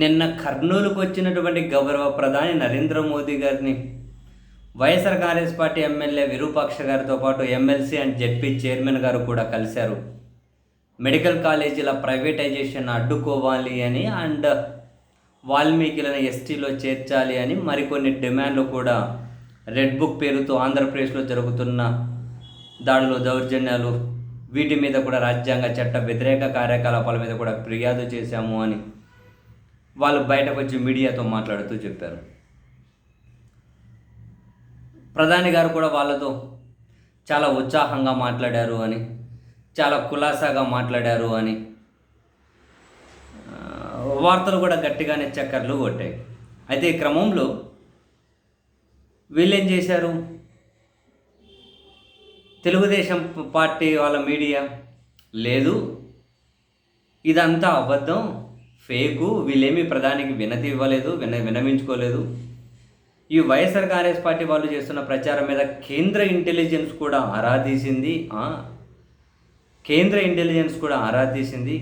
నిన్న కర్నూలుకు వచ్చినటువంటి గౌరవ ప్రధాని నరేంద్ర మోదీ గారిని YSR Congress party MLA Virupaksha గారితో పాటు ఎమ్మెల్సీ అండ్ జెడ్పీ చైర్మన్ గారు కూడా కలిశారు. మెడికల్ కాలేజీల ప్రైవేటైజేషన్ అడ్డుకోవాలి అని అండ్ వాల్మీకిలను ఎస్టీలో చేర్చాలి అని మరికొన్ని డిమాండ్లు కూడా రెడ్ బుక్ పేరుతో ఆంధ్రప్రదేశ్లో జరుగుతున్న దాడులు దౌర్జన్యాలు వీటి మీద కూడా రాజ్యాంగ చట్ట వ్యతిరేక కార్యకలాపాల మీద కూడా ఫిర్యాదు చేశాము అని వాళ్ళు బయటకు వచ్చి మీడియాతో మాట్లాడుతూ చెప్పారు. ప్రధాని గారు కూడా వాళ్ళతో చాలా ఉత్సాహంగా మాట్లాడారు అని చాలా కులాసాగా మాట్లాడారు అని వార్తలు కూడా గట్టిగానే చక్కర్లు కొట్టాయి. అయితే ఈ క్రమంలో వీళ్ళేం చేశారు? తెలుగుదేశం పార్టీ వాళ్ళ మీడియా లేదు. ఇదంతా అబద్ధం. ఫేకు వీళ్ళేమీ ప్రధానికి వినతి ఇవ్వలేదు విన వినమించుకోలేదు. ఈ వైఎస్ఆర్ కాంగ్రెస్ పార్టీ వాళ్ళు చేస్తున్న ప్రచారం మీద కేంద్ర ఇంటెలిజెన్స్ కూడా ఆరా తీసింది. కేంద్ర ఇంటెలిజెన్స్ కూడా ఆరా తీసింది.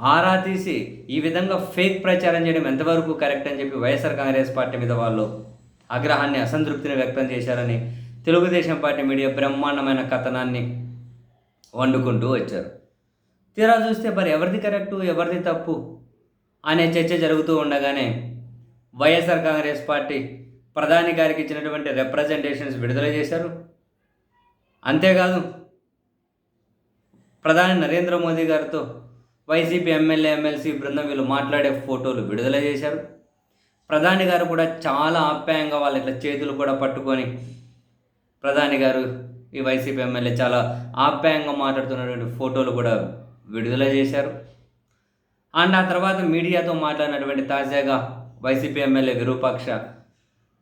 ఆరా తీసి ఈ విధంగా ఫేక్ ప్రచారం చేయడం ఎంతవరకు కరెక్ట్ అని చెప్పి వైఎస్ఆర్ కాంగ్రెస్ పార్టీ మీద వాళ్ళు ఆగ్రహాన్ని అసంతృప్తిని వ్యక్తం చేశారని తెలుగుదేశం పార్టీ మీడియా బ్రహ్మాండమైన కథనాన్ని వండుకుంటూ వచ్చారు. తీరా చూస్తే మరి ఎవరిది కరెక్టు ఎవరిది తప్పు? అనే చర్చ జరుగుతూ ఉండగానే వైఎస్ఆర్ కాంగ్రెస్ పార్టీ ప్రధాని గారికి ఇచ్చినటువంటి రిప్రజెంటేషన్స్ విడుదల చేశారు. అంతేకాదు ప్రధాని నరేంద్ర మోదీ గారితో వైసీపీ ఎమ్మెల్యే ఎమ్మెల్సీ బృందం వీళ్ళు మాట్లాడే ఫోటోలు విడుదల చేశారు. ప్రధాని గారు కూడా చాలా ఆప్యాయంగా వాళ్ళ ఇట్లా చేతులు కూడా పట్టుకొని ప్రధాని గారు ఈ వైసీపీ ఎమ్మెల్యే చాలా ఆప్యాయంగా మాట్లాడుతున్నటువంటి ఫోటోలు కూడా విడుదల చేశారు. అండ్ ఆ తర్వాత మీడియాతో మాట్లాడినటువంటి తాజాగా YCP MLA Virupaksha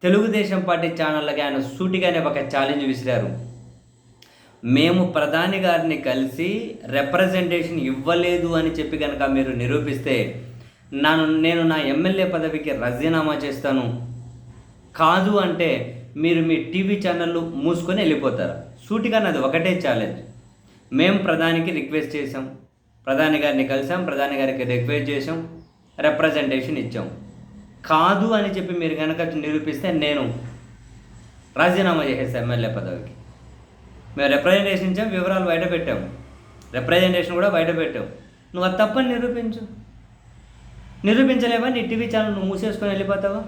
Telugu Desam party ఛానళ్ళకి ఆయన సూటిగానే ఒక ఛాలెంజ్ విసిరారు. మేము ప్రధాని గారిని కలిసి రిప్రజెంటేషన్ ఇవ్వలేదు అని చెప్పి కనుక మీరు నిరూపిస్తే నన్ను నేను నా ఎమ్మెల్యే పదవికి రాజీనామా చేస్తాను. కాదు అంటే మీరు మీ టీవీ ఛానళ్ళు మూసుకొని వెళ్ళిపోతారు. సూటిగా నాది ఒకటే ఛాలెంజ్ మేము ప్రధానికి రిక్వెస్ట్ చేసాం ప్రధాని గారిని కలిసాం ప్రధాని గారికి రిక్వెస్ట్ చేసాం రిప్రజెంటేషన్ ఇచ్చాం. కాదు అని చెప్పి మీరు కనుక నిరూపిస్తే నేను రాజీనామా చేసేస్తాను ఎమ్మెల్యే పదవికి. మేము రిప్రజెంటేషన్ ఇచ్చాం వివరాలు బయట పెట్టాము రిప్రజెంటేషన్ కూడా బయట పెట్టాము నువ్వు అది తప్పని నిరూపించు. నిరూపించలేవా? నీ టీవీ ఛానల్ నువ్వు మూసేసుకొని వెళ్ళిపోతావా?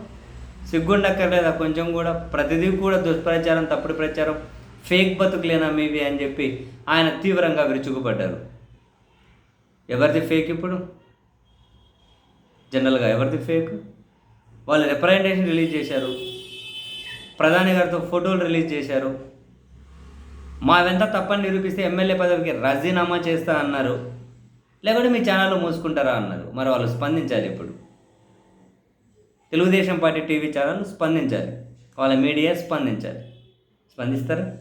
సిగ్గుండక్కర్లేదా కొంచెం కూడా? ప్రతిదీ కూడా దుష్ప్రచారం తప్పుడు ప్రచారం ఫేక్ బతుకులేనా మీవి అని చెప్పి ఆయన తీవ్రంగా విరుచుకుపడ్డారు. ఎవరిది ఫేక్ ఇప్పుడు? జనరల్గా ఎవరిది ఫేక్ వాళ్ళు రిప్రజెంటేషన్ రిలీజ్ చేశారు. ప్రధాని గారితో ఫోటోలు రిలీజ్ చేశారు. మావెంత తప్పని నిరూపిస్తే ఎమ్మెల్యే పదవికి రాజీనామా చేస్తా అన్నారు. లేకుంటే మీ ఛానల్ మూసుకుంటారా అన్నారు. మరి వాళ్ళు స్పందించాలి ఇప్పుడు. తెలుగుదేశం పార్టీ టీవీ ఛానల్ స్పందించాలి. వాళ్ళ మీడియా స్పందించాలి. స్పందిస్తారా?